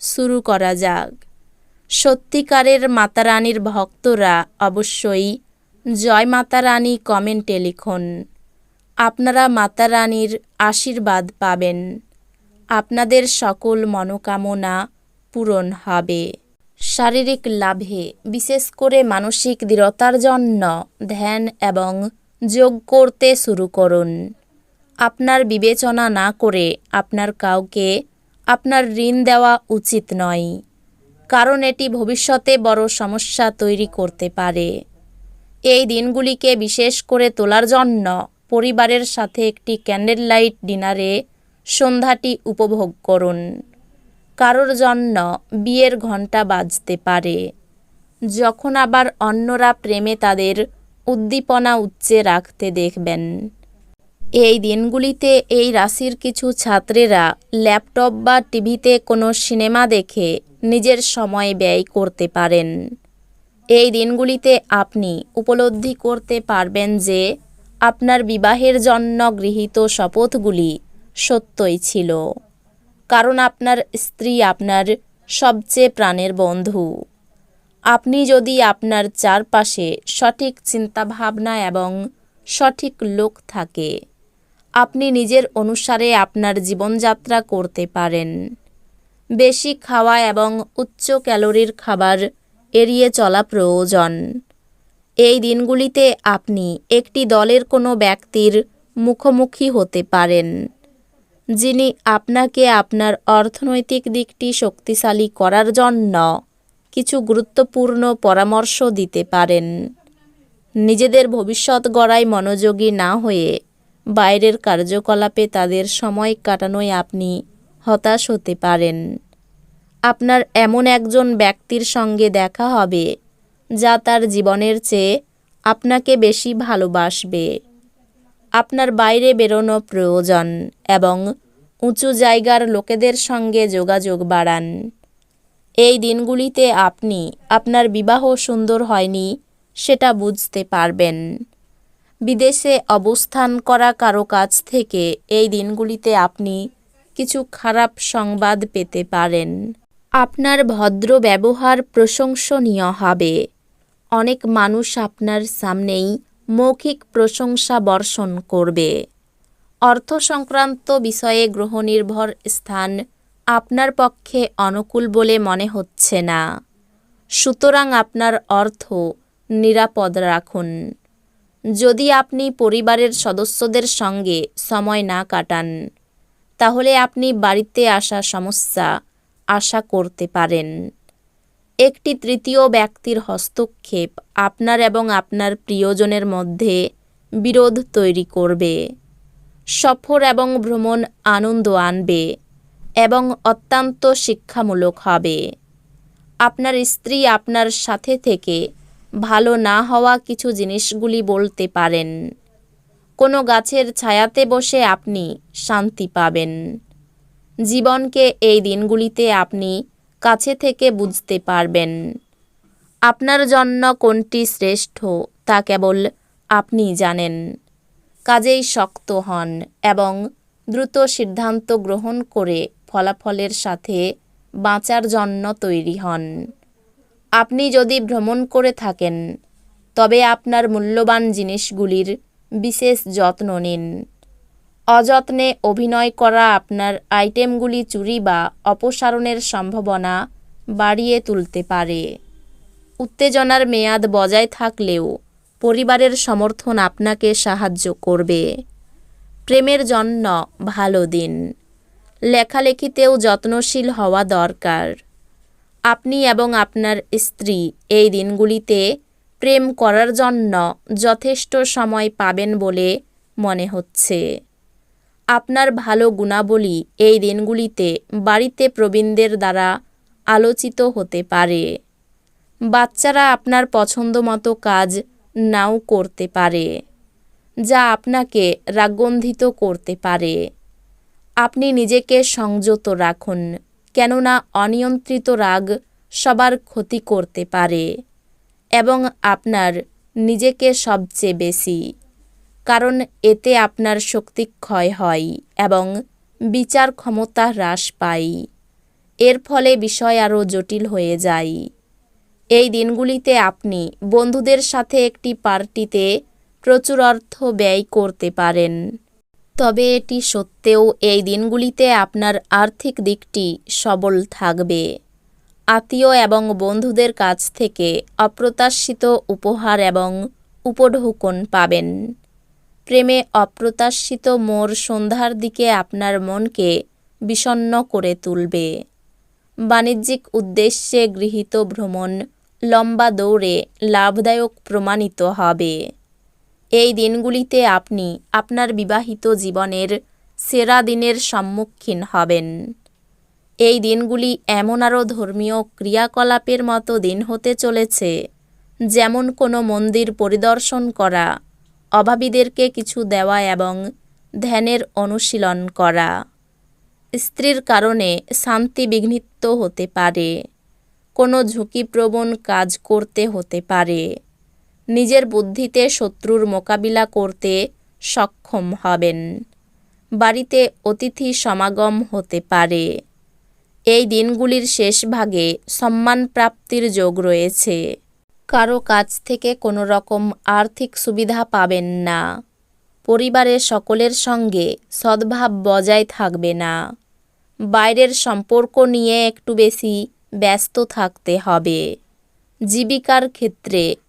শুরু করা যাক। সত্যিকারের মাতারানীর ভক্তরা অবশ্যই জয় মাতা রানী কমেন্টে লিখুন। আপনারা মাতা রানীর আশীর্বাদ পাবেন। আপনাদের সকল মনোকামনা পূরণ হবে। শারীরিক লাভে, বিশেষ করে মানসিক দৃঢ়তার জন্য ধ্যান এবং যোগ করতে শুরু করুন। আপনার বিবেচনা না করে আপনার কাউকে আপনার ঋণ দেওয়া উচিত নয়, কারণ এটি ভবিষ্যতে বড় সমস্যা তৈরি করতে পারে। এই দিনগুলিকে বিশেষ করে তোলার জন্য পরিবারের সাথে একটি ক্যান্ডেল লাইট ডিনারে সন্ধ্যাটি উপভোগ করুন। কারোর জন্য বিয়ের ঘণ্টা বাজতে পারে। যখন আবার অন্যরা প্রেমে তাদের উদ্দীপনা উচ্চে রাখতে দেখবেন। এই দিনগুলিতে এই রাশির কিছু ছাত্রেরা ল্যাপটপ বা টিভিতে কোনো সিনেমা দেখে নিজের সময় ব্যয় করতে পারেন। এই দিনগুলিতে আপনি উপলব্ধি করতে পারবেন যে আপনার বিবাহের জন্য গৃহীত শপথগুলি সত্যই ছিল। কারণ আপনার স্ত্রী আপনার সবচেয়ে প্রাণের বন্ধু। আপনি যদি আপনার চারপাশে সঠিক চিন্তাভাবনা এবং সঠিক লোক থাকে আপনি নিজের অনুসারে আপনার জীবনযাত্রা করতে পারেন। বেশি খাওয়া এবং উচ্চ ক্যালোরির খাবার এড়িয়ে চলা প্রয়োজন। এই দিনগুলিতে আপনি একটি দলের কোনো ব্যক্তির মুখোমুখি হতে পারেন, যিনি আপনাকে আপনার অর্থনৈতিক দিকটি শক্তিশালী করার জন্য কিছু গুরুত্বপূর্ণ পরামর্শ দিতে পারেন। নিজেদের ভবিষ্যৎ গড়ায় মনোযোগী না হয়ে বাইরের কার্যকলাপে তাদের সময় কাটানোয় আপনি হতাশ হতে পারেন। আপনার এমন একজন ব্যক্তির সঙ্গে দেখা হবে, যা তার জীবনের চেয়ে আপনাকে বেশি ভালোবাসবে। আপনার বাইরে বেরোনো প্রয়োজন এবং উঁচু জায়গার লোকেদের সঙ্গে যোগাযোগ বাড়ান। এই দিনগুলিতে আপনি আপনার বিবাহ সুন্দর হয়নি, সেটা বুঝতে পারবেন। বিদেশে অবস্থান করা কারও কাছ থেকে এই দিনগুলিতে আপনি কিছু খারাপ সংবাদ পেতে পারেন। আপনার ভদ্র ব্যবহার প্রশংসনীয় হবে। অনেক মানুষ আপনার সামনেই মৌখিক প্রশংসা বর্ষণ করবে। অর্থ সংক্রান্ত বিষয়ে গ্রহনির্ভর স্থান আপনার পক্ষে অনুকূল বলে মনে হচ্ছে না। সুতরাং আপনার অর্থ নিরাপদ রাখুন। যদি আপনি পরিবারের সদস্যদের সঙ্গে সময় না কাটান, তাহলে আপনি বাড়িতে আসা সমস্যা আশা করতে পারেন। একটি তৃতীয় ব্যক্তির হস্তক্ষেপ আপনার এবং আপনার প্রিয়জনের মধ্যে বিরোধ তৈরি করবে, সফর এবং ভ্রমণ আনন্দ আনবে এবং অত্যন্ত শিক্ষামূলক হবে। আপনার স্ত্রী আপনার সাথে থেকে ভালো না হওয়া কিছু জিনিসগুলি বলতে পারেন। কোনো গাছের ছায়াতে বসে আপনি শান্তি পাবেন। জীবনকে এই দিনগুলিতে আপনি কাছে থেকে বুঝতে পারবেন। আপনার জন্য কোনটি শ্রেষ্ঠ তা কেবল আপনি জানেন। কাজেই শক্ত হন এবং দ্রুত সিদ্ধান্ত গ্রহণ করে ফলাফলের সাথে বাঁচার জন্য তৈরি হন। আপনি যদি ভ্রমণ করে থাকেন, তবে আপনার মূল্যবান জিনিসগুলির বিশেষ যত্ন নিন। অযত্নে অভিনয় করা আপনার আইটেমগুলি চুরি বা অপসারণের সম্ভাবনা বাড়িয়ে তুলতে পারে। উত্তেজনার মেয়াদ বজায় থাকলেও পরিবারের সমর্থন আপনাকে সাহায্য করবে। প্রেমের জন্য ভালো দিন। লেখালেখিতেও যত্নশীল হওয়া দরকার। আপনি এবং আপনার স্ত্রী এই দিনগুলিতে প্রেম করার জন্য যথেষ্ট সময় পাবেন বলে মনে হচ্ছে। আপনার ভালো গুণাবলী এই দিনগুলিতে বাড়িতে প্রবীণদের দ্বারা আলোচিত হতে পারে। বাচ্চারা আপনার পছন্দ মতো কাজ নাও করতে পারে, যা আপনাকে রাগন্ধিত করতে পারে। আপনি নিজেকে সংযত রাখুন। কেননা অনিয়ন্ত্রিত রাগ সবার ক্ষতি করতে পারে এবং আপনার নিজেকে সবচেয়ে বেশি, কারণ এতে আপনার শক্তি ক্ষয় হয় এবং বিচার ক্ষমতা হ্রাস পায়। এর ফলে বিষয় আরও জটিল হয়ে যায়। এই দিনগুলিতে আপনি বন্ধুদের সাথে একটি পার্টিতে প্রচুর অর্থ ব্যয় করতে পারেন। তবে এটি সত্ত্বেও এই দিনগুলিতে আপনার আর্থিক দিকটি সবল থাকবে। আত্মীয় এবং বন্ধুদের কাছ থেকে অপ্রত্যাশিত উপহার এবং উপঢৌকন পাবেন। প্রেমে অপ্রত্যাশিত মোর সন্ধ্যার দিকে আপনার মনকে বিষণ্ণ করে তুলবে। বাণিজ্যিক উদ্দেশ্যে গৃহীত ভ্রমণ লম্বা দৌড়ে লাভদায়ক প্রমাণিত হবে। এই দিনগুলিতে আপনি আপনার বিবাহিত জীবনের সেরা দিনের সম্মুখীন হবেন। এই দিনগুলি এমন আরও ধর্মীয় ক্রিয়াকলাপের মতো দিন হতে চলেছে, যেমন কোনো মন্দির পরিদর্শন করা, অভাবীদেরকে কিছু দেওয়া এবং ধ্যানের অনুশীলন করা। স্ত্রীর কারণে শান্তি বিঘ্নিত হতে পারে, কোনো ঝুঁকিপ্রবণ কাজ করতে হতে পারে। নিজের বুদ্ধিতে শত্রুর মোকাবিলা করতে সক্ষম হবেন। বাড়িতে অতিথি সমাগম হতে পারে। এই দিনগুলির শেষ ভাগে সম্মান প্রাপ্তির যোগ রয়েছে। কারও কাছ থেকে কোনো রকম আর্থিক সুবিধা পাবেন না। পরিবারের সকলের সঙ্গে সদ্ভাব বজায় থাকবে না। বাইরের সম্পর্ক নিয়ে একটু বেশি ব্যস্ত থাকতে হবে। জীবিকার ক্ষেত্রে